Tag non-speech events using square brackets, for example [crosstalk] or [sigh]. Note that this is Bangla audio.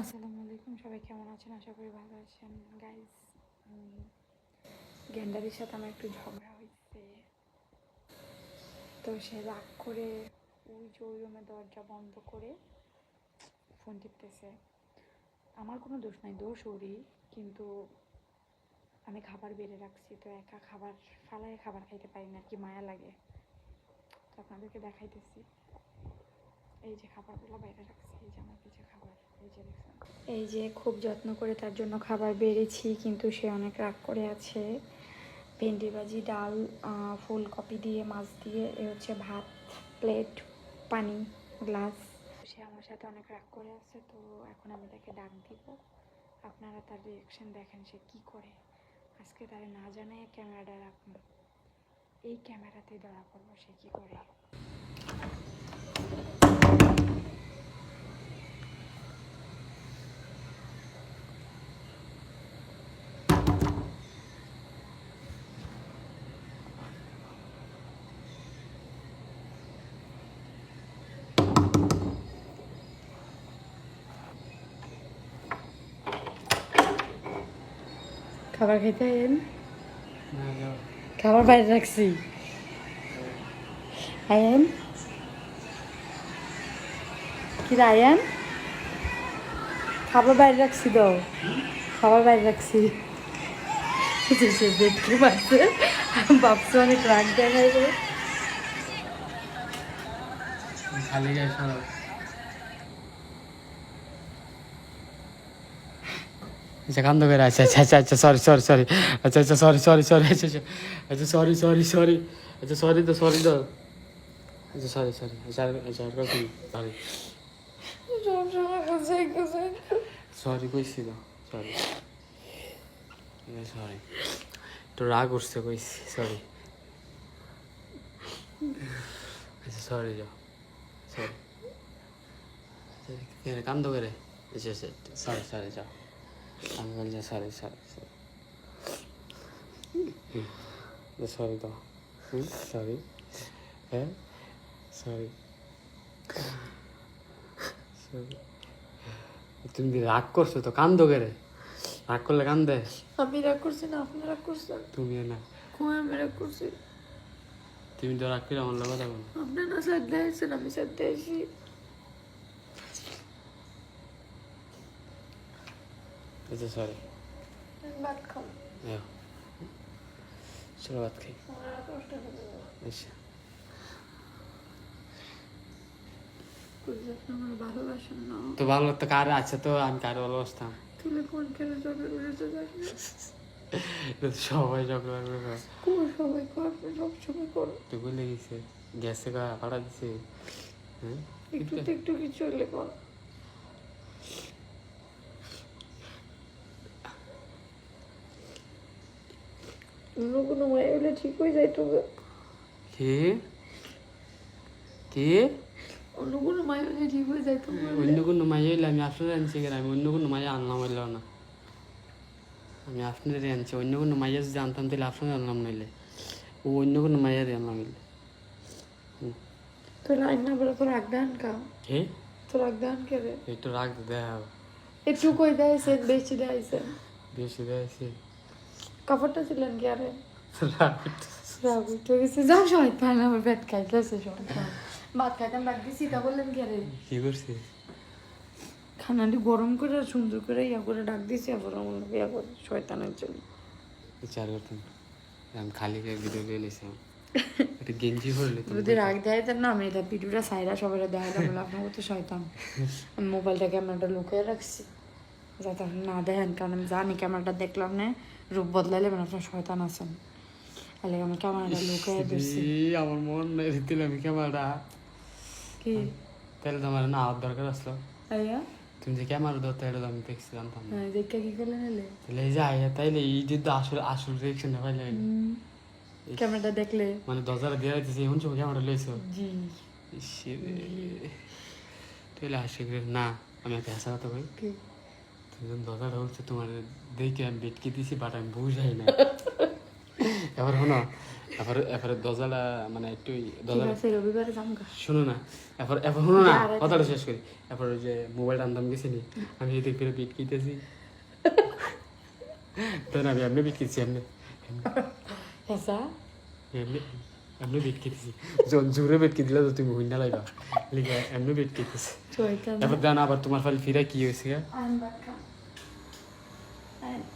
আসসালামু আলাইকুম, সবাই কেমন আছেন? আশা করি ভালো আছেন। গাইজ গ্যান্ডারির সাথে আমার একটু ঝগড়া হয়েছে তো সে রাগ করে ওই যে দরজা বন্ধ করে ফোন টিপতেছে। আমার কোনো দোষ নাই, দোষ ওরই, কিন্তু আমি খাবার বেড়ে রাখছি, তো একা খাবার ফালায় খাবার খাইতে পারি না কি মায়া লাগে। তো আপনাদেরকে দেখাইতেছি। এই যে খাবারগুলো বাইরে রাখছি, এই যে আমার কিছু খাবার, এই এই যে খুব যত্ন করে তার জন্য খাবার বেড়েছি, কিন্তু সে অনেক রাগ করে আছে। ভেন্ডি ভাজি, ডাল ফুলকপি দিয়ে, মাছ দিয়ে, এ হচ্ছে ভাত, প্লেট, পানি, গ্লাস। সে আমার সাথে অনেক রাগ করে আছে, তো এখন আমি তাকে ডাক দিব। আপনারা তার রিয়াকশন দেখেন সে কি করে। আজকে তারা না জানায় ক্যামেরাটা রাখুন এই ক্যামেরাতেই ধরা পড়ব সে কি করে। খাবার খেতে আইন? খাবার বাইরে রাখছি। আয়ান কি আয়ান খাবার বাইরে রাখছি তো। খাবার বাইরে রাখছি। সে দেখতে পাচ্ছে ভাবছি অনেক রাগ করে খালি গায়ে আচ্ছা কান্দ করে আচ্ছা আচ্ছা আচ্ছা আচ্ছা সরি সরি সরি আচ্ছা আচ্ছা সরি সরি সরি আচ্ছা আচ্ছা আচ্ছা সরি সরি সরি আচ্ছা সরি তো সরি তো। আচ্ছা সরি সরি আচ্ছা আচ্ছা আর কখন সরি সরি তো সরি উঠছে কইছি সরি আচ্ছা সরি যাও। সরি কান্দ করে। আচ্ছা আচ্ছা সরি সরি যাও। আমি বলছি সরি সরি সরি সরি তো। সরি হ্যাঁ সরি সরি তুমি রাগ করছ তো? কান্দ করে রাগ করলে কান্দে? আমি রাগ করছি না আপনি রাগ করছেন? তুমি না। কই আমি রাগ করছি? তুমি তো রাগ করে আমার লোক কথা আপনি না সাথে আসছেন আমি সাথে আসি সরি ভাত খাও। চলো ভাত খাই। হবে না। আচ্ছা তো ভালো তো কার আছে তো? আমি কার ভালোবাসতাম? সবাই ঝগড়া করে করে। সবাই করবে সব সময় করো। তুই বলে গেছে। গ্যাসে ভাড়া দিছে হ্যাঁ? একটু তো একটু কিছু হলে কর। অন্য কোনো মায়ে হলে ঠিক হয়ে যায় তো কে? কে? অন্য কোনো মায়ে হলে ঠিক হয়ে যায় তো অন্য কোনো মাইয়া হইলে আমি আপনার আনছি কেন? আমি অন্য কোনো মাইয়া আনলাম হইল না। আমি আপনার আনছি। অন্য কোনো মাইয়া যদি আনতাম তাহলে আপনার আনলাম নইলে। ও অন্য কোনো মাইয়ারই আনলাম হইলে তো লাইন না বলে তোর রাগ দেন কা? হে তোর রাগ দেন কে রে? একটু রাগ দেয়া। একটু কই দেয়ছে বেশি দেয়ছে বেশি দেয়াছি কাপড়টা ছিলেন কি আরে? আমার পেট খাইতেছে ভাত খাইতাম দিছি তা বললেন কি আরে? কি করছি? খানাটি গরম করে আর সুন্দর করে ইয়া করে ডাক দিছি আবার আমার ইয়া করে শয়তানের জন্য। চার করতাম। আমি খালি ভিডিও একটা গেঞ্জি যদি রাগ দেয় তার না আমি এটা ভিডিওটা সাইরা সবাই দেখাইলাম বলে আপনাকে তো শয়তান। আমি মোবাইলটা ক্যামেরাটা লুকিয়ে রাখছি। যাতে না দেখেন কারণ আমি জানি ক্যামেরাটা দেখলাম না। রূপ বদলাইলে মানে আপনার শয়তান আছেন। তাহলে আমি ক্যামেরাটা লুকিয়ে দিচ্ছি ই, আমার মন নাই দিল আমি ক্যামেরাটা। কি? তাহলে তোমার না আওয়ার দরকার আসলো। আইয়া তুমি যে ক্যামেরা ধরতে এটা আমি দেখছি জানতাম না। হ্যাঁ দেখে কি করলেন এলে? তাহলে এই যে আইয়া তাইলে এই যে আসল আসল রিয়েকশন পাইলে ক্যামেরাটা দেখলে। মানে দরজাটা দিয়ে দিতেছে এমন সময় ক্যামেরা লইছো। জি। তাহলে হাসি না আমি একটা হাসা কথা কই। যখন দরজাটা হচ্ছে তোমার দেখে আমি বেটকে দিছি বাট আমি বুঝাই না [laughs] এবার শোনো এবার এবার দরজাটা মানে একটু ঠিক রবিবারে শোনো না এরপর এরপর শোনো না কথাটা শেষ করি। এরপর ওই যে মোবাইল আনতাম আমি এদিক ফিরে বিট কিনতেছি তো [laughs] না আমি এমনি বিট কিনছি এমনি। এমনি এমনি বিট কিনতেছি জ- জোরে বিট কিনলে তো তুমি হুইনা লাইবা। লিখা এমনি বিট কিনতেছি চৈতান এরপর আবার তোমার ফাল ফিরা কি হয়েছে? গা? আইন বাক্কা আইন